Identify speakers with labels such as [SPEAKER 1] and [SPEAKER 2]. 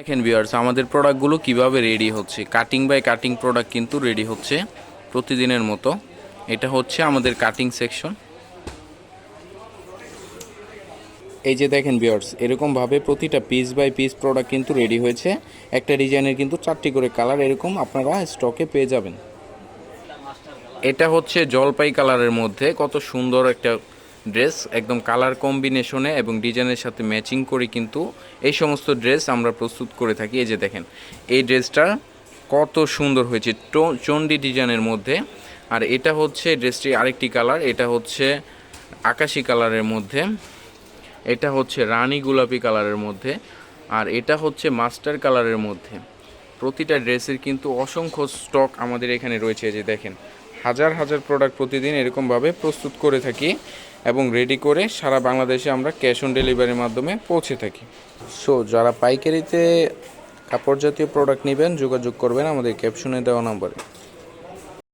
[SPEAKER 1] দেখেন ভিউয়ার্স আমাদের প্রোডাক্টগুলো কীভাবে রেডি হচ্ছে? কাটিং বাই কাটিং প্রোডাক্ট কিন্তু রেডি হচ্ছে প্রতিদিনের মতো। এটা হচ্ছে আমাদের কাটিং সেকশন এই যে দেখেন ভিউয়ার্স এরকমভাবে প্রতিটা পিস বাই পিস প্রোডাক্ট কিন্তু রেডি হয়েছে। একটা ডিজাইনের কিন্তু চারটি করে কালার এরকম আপনারা স্টকে পেয়ে যাবেন। এটা হচ্ছে জলপাই কালারের মধ্যে কত সুন্দর একটা ড্রেস একদম কালার কম্বিনেশনে এবং ডিজাইনের সাথে ম্যাচিং করে কিন্তু এই সমস্ত ড্রেস আমরা প্রস্তুত করে থাকি। এই যে দেখেন, এই ড্রেসটা কত সুন্দর হয়েছে চণ্ডী ডিজাইনের মধ্যে। আর এটা হচ্ছে ড্রেসটি আরেকটি কালার এটা হচ্ছে আকাশি কালারের মধ্যে। এটা হচ্ছে রানী গোলাপি কালারের মধ্যে। আর এটা হচ্ছে মাস্টার কালারের মধ্যে। প্রতিটা ড্রেসের কিন্তু অসংখ্য স্টক আমাদের এখানে রয়েছে যে দেখেন। হাজার হাজার প্রোডাক্ট প্রতিদিন এরকমভাবে প্রস্তুত করে থাকি এবং রেডি করে সারা বাংলাদেশে আমরা ক্যাশ অন ডেলিভারির মাধ্যমে পৌঁছে থাকি। সো যারা পাইকারিতে কাপড় জাতীয় প্রোডাক্ট নেবেন, যোগাযোগ করবেন আমাদের ক্যাপশনে দেওয়া নম্বরে।